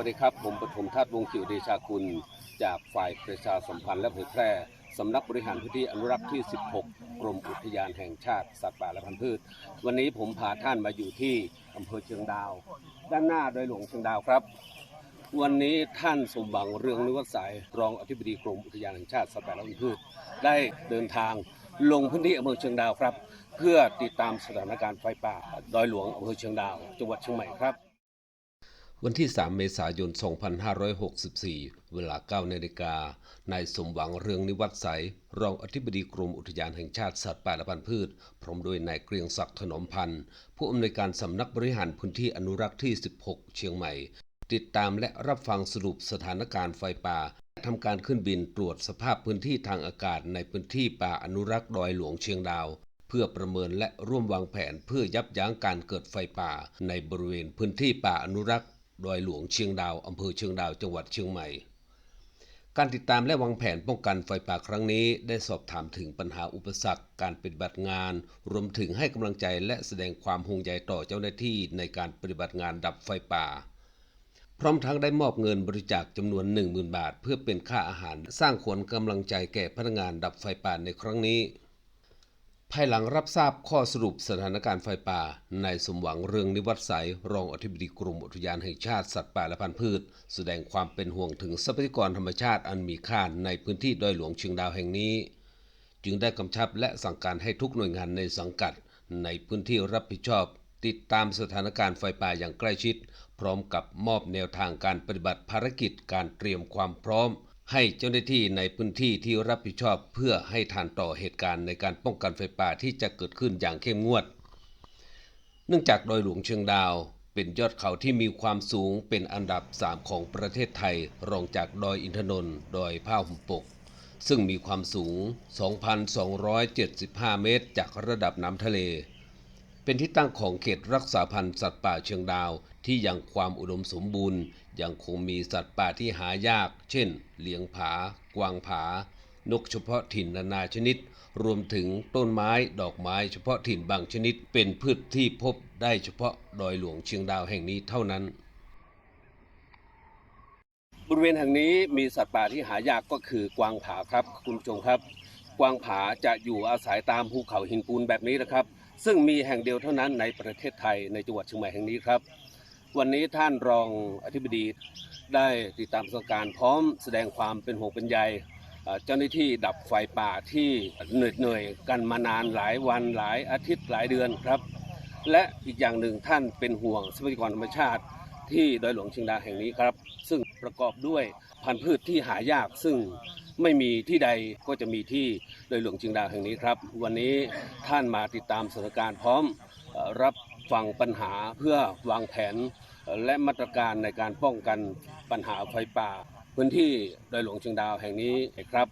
วัสดีครับ ผมปฐมทัศน์วงศิวเดชากุลจากฝ่ายประชาสัมพันธ์และเผยแพร่สำนักบริหารพื้นที่อนุรักษ์ที่ 16 กรมอุทยานแห่งชาติสัตว์ป่าและพันธุ์พืช วันนี้ผมพาท่านมาอยู่ที่อำเภอเชียงดาว ด้านหน้าโดอยหลวงเชียงดาวครับ วันนี้ท่านสมหวังเรืองนิวัฒน์สายรองอธิบดีกรมอุทยานแห่งชาติสัตว์ป่าและพันธุ์พืช ได้เดินทางลงพื้นที่อำเภอเชียงดาวครับ เพื่อติดตามสถานการณ์ไฟป่าดอยหลวงอำเภอเชียงดาว จังหวัดเชียงใหม่ครับ วันที่ 3 เมษายน 2564 เวลา 9 นาฬิกา นายสมหวังเรืองนิวัฒน์ใส รองอธิบดีกรมอุทยานแห่งชาติสัตว์ป่าและพันธุ์พืช พร้อมด้วยนายเกรียงศักดิ์ถนอมพันธ์ ผู้อำนวยการสำนักบริหารพื้นที่อนุรักษ์ที่ 16 เชียงใหม่ ติดตามและรับฟังสรุปสถานการณ์ไฟป่าทำการขึ้นบินตรวจสภาพพื้นที่ทางอากาศในพื้นที่ป่าอนุรักษ์ดอยหลวงเชียงดาว เพื่อประเมินและร่วมวางแผนเพื่อยับยั้งการเกิดไฟป่า ในบริเวณพื้นที่ป่าอนุรักษ์ ดอยหลวงเชียงดาวอำเภอเชียงดาวจังหวัดเชียงใหม่ การติดตามและวางแผนป้องกันไฟป่าครั้งนี้ ได้สอบถามถึงปัญหาอุปสรรค การปฏิบัติงาน รวมถึงให้กำลังใจและแสดงความห่วงใยต่อเจ้าหน้าที่ในการปฏิบัติงานดับไฟป่า พร้อมทั้งได้มอบเงินบริจาคจำนวน 10,000 บาท เพื่อเป็นค่าอาหาร สร้างขวัญกำลังใจแก่พนักงานดับไฟป่าในครั้งนี้ายหลังรับทราบข้อสรุปสถานการณ์ไฟป่า นายสมหวังเรืองนิวัฒน์ใสยรองอธิบดีกรมอุทยานแห่งชาติสัตว์ป่าและพันธุ์พืช แสดงความเป็นห่วงถึงทรัพยากรธรรมชาติอันมีค่าในพื้นที่ดอยหลวงเชียงดาวแห่งนี้ จึงได้กำชับและสั่งการให้ทุกหน่วยงานในสังกัด ในพื้นที่รับผิดชอบ ติดตามสถานการณ์ไฟป่าอย่างใกล้ชิด พร้อมกับมอบแนวทางการปฏิบัติภารกิจการเตรียมความพร้อม ให้เจ้าหน้าที่ในพื้นที่ที่รับผิดชอบเพื่อให้ทันต่อเหตุการณ์ในการป้องกันไฟป่าที่จะเกิดขึ้นอย่างเข้มงวด เนื่องจากดอยหลวงเชียงดาว เป็นยอดเขาที่มีความสูงเป็นอันดับ 3 ของประเทศไทย รองจากดอยอินทนนท์ดอยผ้าห่มปก ซึ่งมีความสูง 2,275 เมตร จากระดับน้ำทะเล เป็นที่ตั้งของเขตรักษาพันธุ์สัตว์ป่าเชียงดาว ที่ยังความอุดมสมบูรณ์ ยังคงมีสัตว์ป่าที่หายาก เช่น เหลียงผา กวางผา นกเฉพาะถิ่นนานาชนิด รวมถึงต้นไม้ดอกไม้เฉพาะถิ่นบางชนิด เป็นพืชที่พบได้เฉพาะดอยหลวงเชียงดาวแห่งนี้เท่านั้นบริเวณแห่งนี้มีสัตว์ป่าที่หายากก็คือกวางผาครับคุณผู้ชมครับ กวางผาจะอยู่อาศัยตามภูเขาหินปูนแบบนี้นะครับ ซึ่งมีแห่งเดียวเท่านั้นในประเทศไทยในจังหวัดเชียงใหม่แห่งนี้ครับ วันนี้ท่านรองอธิบดีได้ติดตามสถานการณ์พร้อมแสดงความเป็นห่วงเป็นใยเจ้าหน้าที่ดับไฟป่าที่เหนื่อยเหนื่อยกันมานานหลายวันหลายอาทิตย์หลายเดือนครับ และอีกอย่างหนึ่งท่านเป็นห่วงทรัพยากรธรรมชาติ ที่ดอยหลวงเชียงดาวแห่งนี้ครับ ซึ่งประกอบด้วยพันธุ์พืชที่หายากซึ่ง ไม่มีที่ใดก็จะมีที่โดยหลวงเชียงดาวแห่งนี้ครับ วันนี้ท่านมาติดตามสถานการณ์พร้อมรับฟังปัญหาเพื่อวางแผนและมาตรการในการป้องกันปัญหาไฟป่า พื้นที่โดยหลวงเชียงดาวแห่งนี้ครับ